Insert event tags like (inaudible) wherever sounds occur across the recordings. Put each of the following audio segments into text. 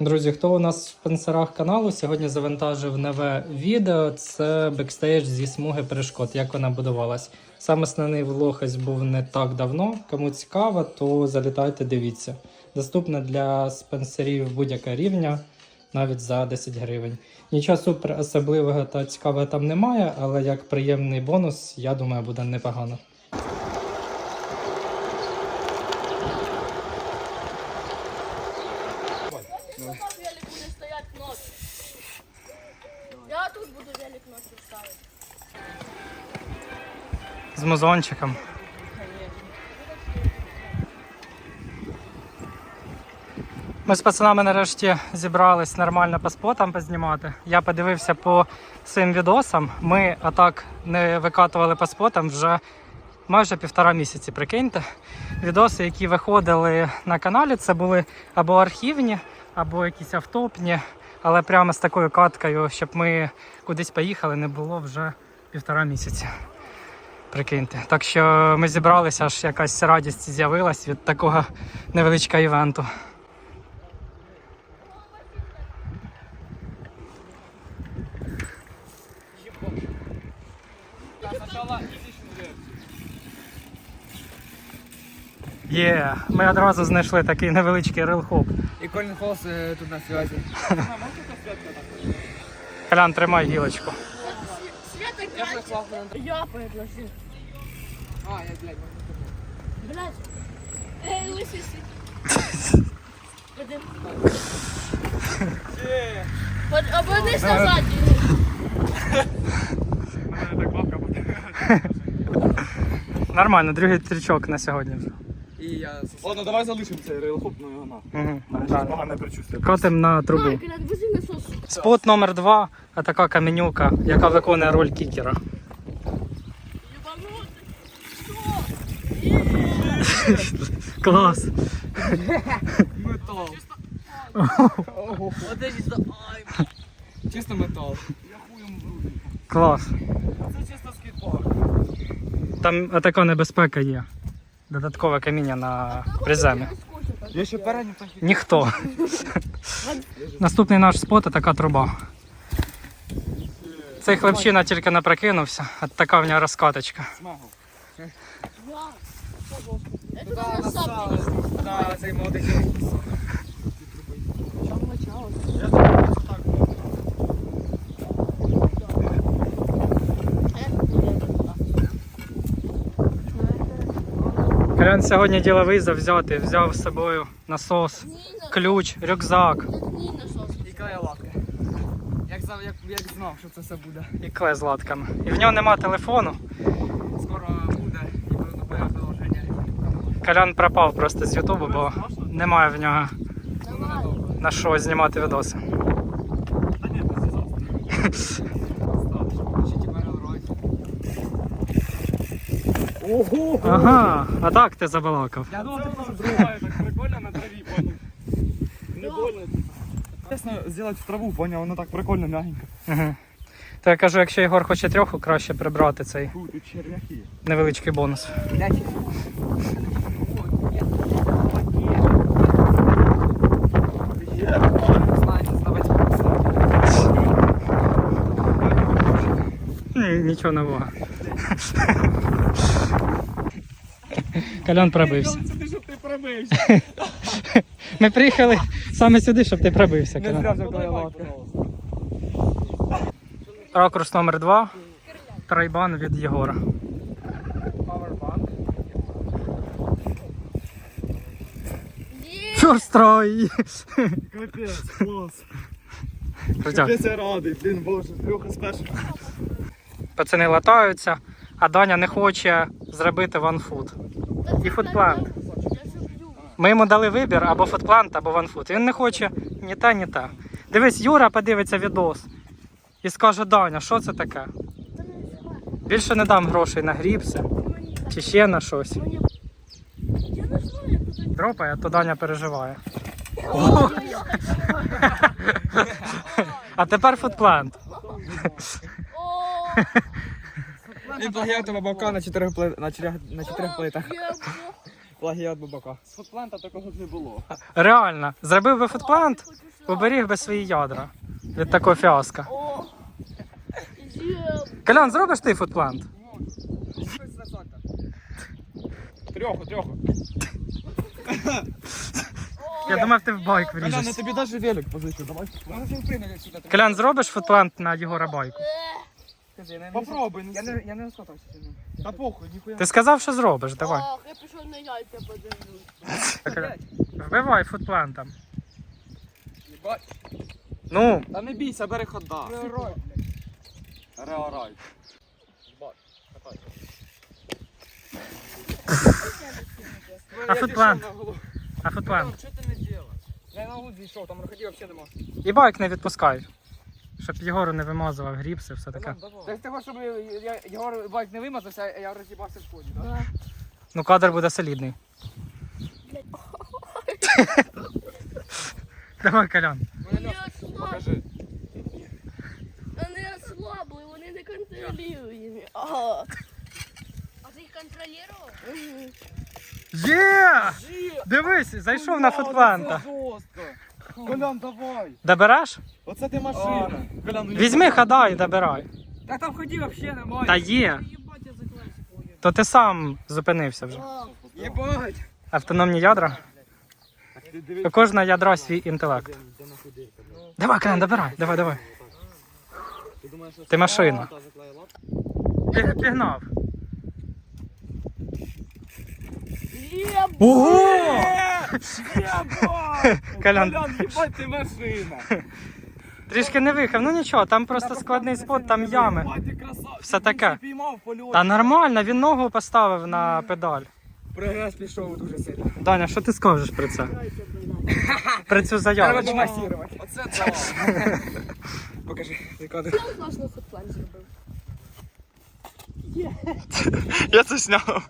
Друзі, хто у нас в спонсорах каналу сьогодні завантажив нове відео. Це бекстейдж зі смуги перешкод, як вона будувалась. Сам основний влог ось був не так давно. Кому цікаво, то залітайте, дивіться. Доступна для спонсорів будь-яка рівня, навіть за 10 гривень. Нічого супер особливого та цікавого там немає, але як приємний бонус, я думаю, буде непогано. Велик буде стоять ночі. Я тут буду велик ночі ставити. З музончиком. Ми з пацанами нарешті зібрались нормально по спотам познімати. Я подивився по цим відосам. Ми атак не викатували по спотам вже майже півтора місяці. Прикиньте. Відоси, які виходили на каналі, це були або архівні, або якісь автопні. Але прямо з такою каткою, щоб ми кудись поїхали, не було вже півтора місяці. Прикиньте. Так що ми зібралися, аж якась радість з'явилась від такого невеличкого івенту. Є, ми одразу знайшли такий невеличкий рилхоп. І Колін Холс е, тут на зв'язі. (laughs) Колян, тримай гілочку. Катя. Я пригласив. А, я, блядь, Блядь. Ей, лисий світ. Под- Обернись назад. Нормально, другий трючок на сьогодні вже. І я Ладно, давай залишимо цей рейлхоп, ну його на. Угу. Погане предчувствие. Кротим на трубу. Ай, вези насос. Спот номер два а така каменюка, яка виконує роль кікера. (laughs) Клас. метал. Оце чисто. Ай. Чисто метал. Клас. Це чисто скейтборд. Там така небезпека є. Додаткове каміння на приземі. Я ще передню так Ніхто. Наступний наш спот така труба. Цей хлопчина тільки не прокинувся, а така в нього розкаточка. смагав. Туди насали. Цей молодий. Колян сьогодні діловий завзяти, взяв з собою насос, ключ, рюкзак. І лапки. Як, зав- як, як знав, що це все буде. і клей з латками. І в нього нема телефону. Скоро буде і буде нове приложення. Колян пропав просто з Ютубу, бо немає в нього на що знімати відоси. Та ні, це завтра. Чи ті переворот. Ого! Ага, а так ти забалакав. Я думав, зриває так прикольно на траві, понял. Не больно. Чесно, зробити в траву, понял, воно так прикольно, мягенько. Угу. То я кажу, якщо Ігор хоче трьоху, краще прибрати цей Фу, тут черв'яки. невеличкий бонус. Блядь. Нічого нового. Колян пробився. Ти, щоб ти пробився. (laughs) Ми приїхали саме сюди, щоб ти пробився. Колян. Ракурс номер два. Трайбан від Єгора. Ні. Чорстрой! Капець, клас. Капець я радий, блін, боже, трьох спешив. Пацани латаються, а Даня не хоче зробити ванфут. І футплант. Ми йому дали вибір або футплант, або ванфут. Він не хоче ні те, ні те. Дивись, Юра подивиться відос і скаже: Даня, що це таке? Та. Більше не дам грошей на гріпси Мені чи ще на щось. Дропає, то Даня переживає. (laughs) А тепер футплант. Він плагіат бабака на чотирьох плит- на чотирьох на чотирьох плитах. (laughs) Плагіат бабака. З фотплента такого б не було. Реально, зробив би футплант, Хочу Уберіг би свої ядра від такого фіаска. О! Є. Колян, зробиш ти футплант? Трьоху, трьоху. (laughs) Я думав, ти в байк Колян, я вріжешся. тобі навіть велик позичу, давай. Може він прийме сюди. Колян, зробиш футплант на Єгора байку? Попробуй, не Я не, я не розкатався сильно. Та похуй, ніхуя. Ти сказав, що зробиш, давай. Ох, я пішов на яйця. Колян, Вбивай футплантом. Єбать. Ну, Та не бійся, бери хода. Реорай. Реорай. А футплант? а футплант. Що ти не делаєш? Я на луд зійшов, там проходів взагалі нема. І байк не відпускай. Щоб Єгору не вимазував гріпси, все таке. Так того, щоб я, Єгор байк не вимазався, а я роз'їбався в ході, так? Ну, кадр буде солідний. (laughs) Давай, Колян. Вони Покажи. вони ослабли, вони не контролюють. А ты их контролировал? Мгм. Є! Дивись, зайшов на футпланта. Жорстко. Колян, давай. Добереш? Оце ти машина. Колян, ну Візьми хода і добирай. Так там ході взагалі немає. Та є. То ти сам зупинився вже. Єбать. Автономні ядра. У кожного ядра свій інтелект. Давай, Колян, добирай, давай, давай. Ти машина. Пі- Пігнав. Ого! Колян, Колян, їбать ти машина. трішки не виїхав. Ну нічого, там просто складний спот, там ями. Ти красавчик. Все таке. Ти піймав. Та нормально, він ногу поставив на педаль. Прогрес пішов дуже сильно. Даня, що ти скажеш про це? (laughs) Про цю Треба заявочку? демасувати. Оце це. (laughs) Покажи, ти кадр. я класно футплан зробив. Я це зняв.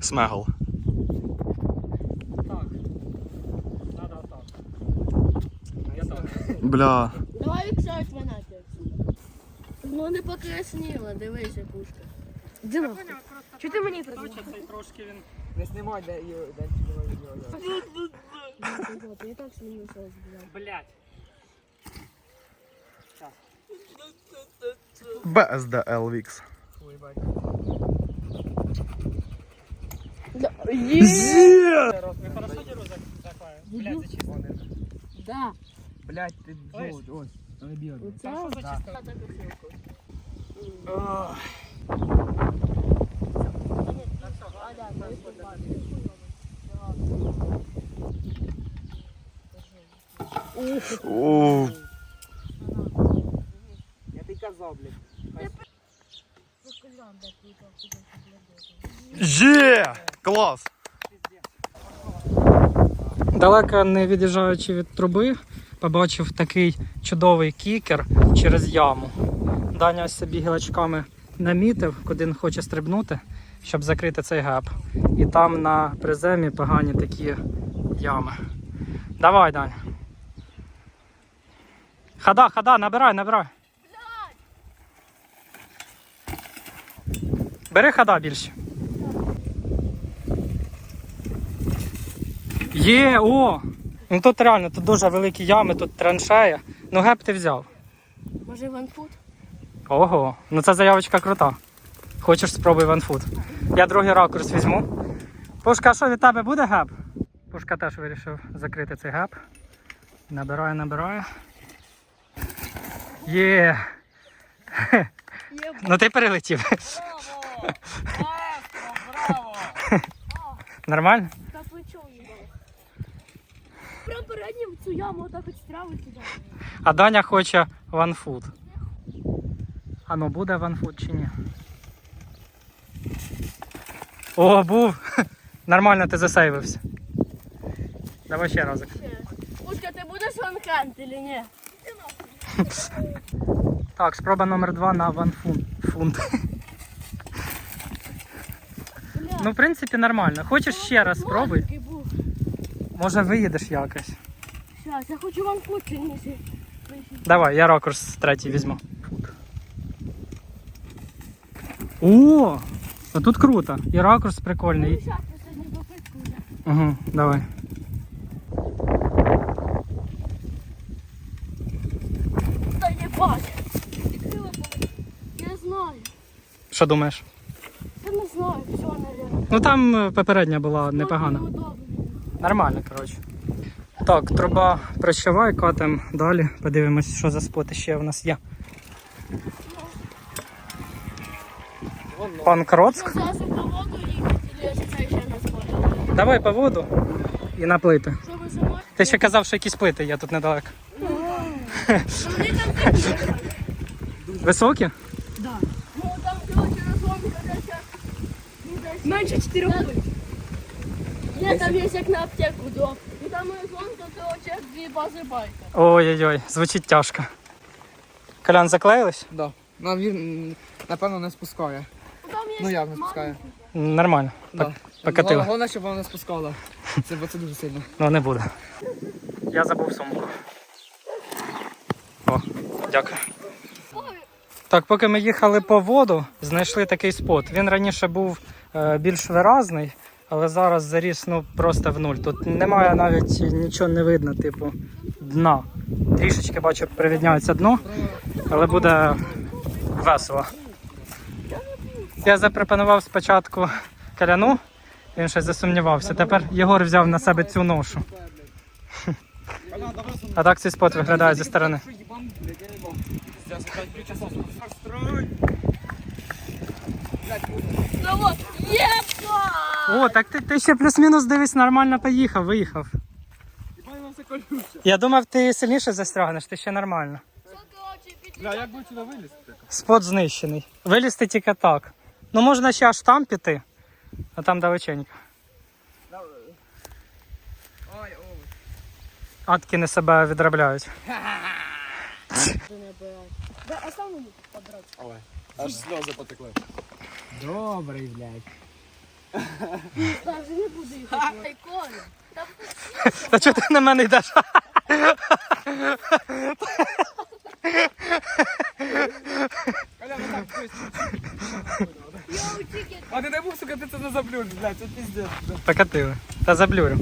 Смегл. Бля. Давай іксають манати отсюда. Ну не покрасніла, дивися, пушка. Дима, Что ты мне продал? трошки він. Не знімай, де його. я так знімуся збігав. Блять. БСД LVX. Є! Ви хорошо діру закопаю? Блять, зачистили. Да. Блять, ти жовт, ось. Та не бігай. Оце зачистила так косилку. А, да, то есть Оу. Я тобі казав, блядь. Є! Клас! Далеко не від'їжджаючи від труби, побачив такий чудовий кікер через яму. Даня ось собі гілочками намітив, куди він хоче стрибнути, щоб закрити цей геп. І там на приземі погані такі ями. Давай, Даня. Хода, хода, набирай, набирай. Бери хода більше. Є, о! Ну тут реально, тут дуже великі ями, тут траншея. Ну геп ти взяв. Може ванфут? Ого, ну ця заявочка крута. Хочеш спробуй ванфуд. Я другий ракурс візьму. Пушка, що від тебе буде геп? Пушка теж вирішив закрити цей геп. Набирає, набирає. Є. Ну ти перелетів. Браво! Нормально? Цю яму отак от страви кидав. А Даня хоче ванфуд. А ну буде ванфуд чи ні? О, був! (laughs) Нормально ти засейвився. Давай ще разок. Пушка, ти будеш ванхант чи ні? (laughs) Так, спроба номер два на ванфунт. Фунт. Ну, в принципі, нормально. Хочеш ще раз спробуй? Може виїдеш якось. Щас, я хочу ванфут чи ні? Давай, я ракурс третій візьму. О! А тут круто. І ракурс прикольний. Ну. Угу, давай. Бать. Я знаю. Що думаєш? Я не знаю, все, наверное. Ну там е, попередня була непогана. Нормально, коротше. Так, труба прощавай, катем далі. Подивимось, що за споти ще в нас є. Пан Кроцк. Що зараз по воду їхати, чи це ще на спорт? Давай по воду і на плити. Ти ще казав, що якісь плити є тут недалеко. Високі? Ну там. Менше 4 Ні, там є як на аптеку, до. Там розломка, короче, дві бази байка. Ой-ой-ой, звучить тяжко. Колян заклеїлись? Да. Ну, він, напевно, не спускає. Ну, Там є Ну, як не спускає. Нормально. Да. покатила. Головне, щоб вона не спускала. Це, бо це дуже сильно. (laughs) Ну не буде. Я забув сумку. О, дякую. Так, поки ми їхали по воду, знайшли такий спот. Він раніше був е, більш виразний, але зараз заріс ну, просто в нуль. Тут немає навіть нічого не видно, типу, дна. Трішечки бачу, привідняється дно, але буде весело. Я запропонував спочатку каляну, він щось засумнівався. Тепер Єгор взяв на себе цю ношу. А так цей спот виглядає зі сторони. Зараз 5 часов. Ну єпа! О, так ти, ти ще плюс-мінус дивись, нормально поїхав, виїхав. Я думав, ти сильніше застрягнеш, ти ще нормально. Бля, як би сюди вилізти? Спот знищений. Вилізти тільки так. Ну можна ще аж там піти, а там далеченько. Ой. Аткіни себе відробляють. Да, а сам. Аж сльози потекли. Добрий, блядь. Даже не буду їх. Ай, Коля. Там Та чого ти на мене йдеш? Коля, ну так, пусть. А ти не був, сука, ти це не заблюриш, блядь, це піздець. а ти, Та заблюрю.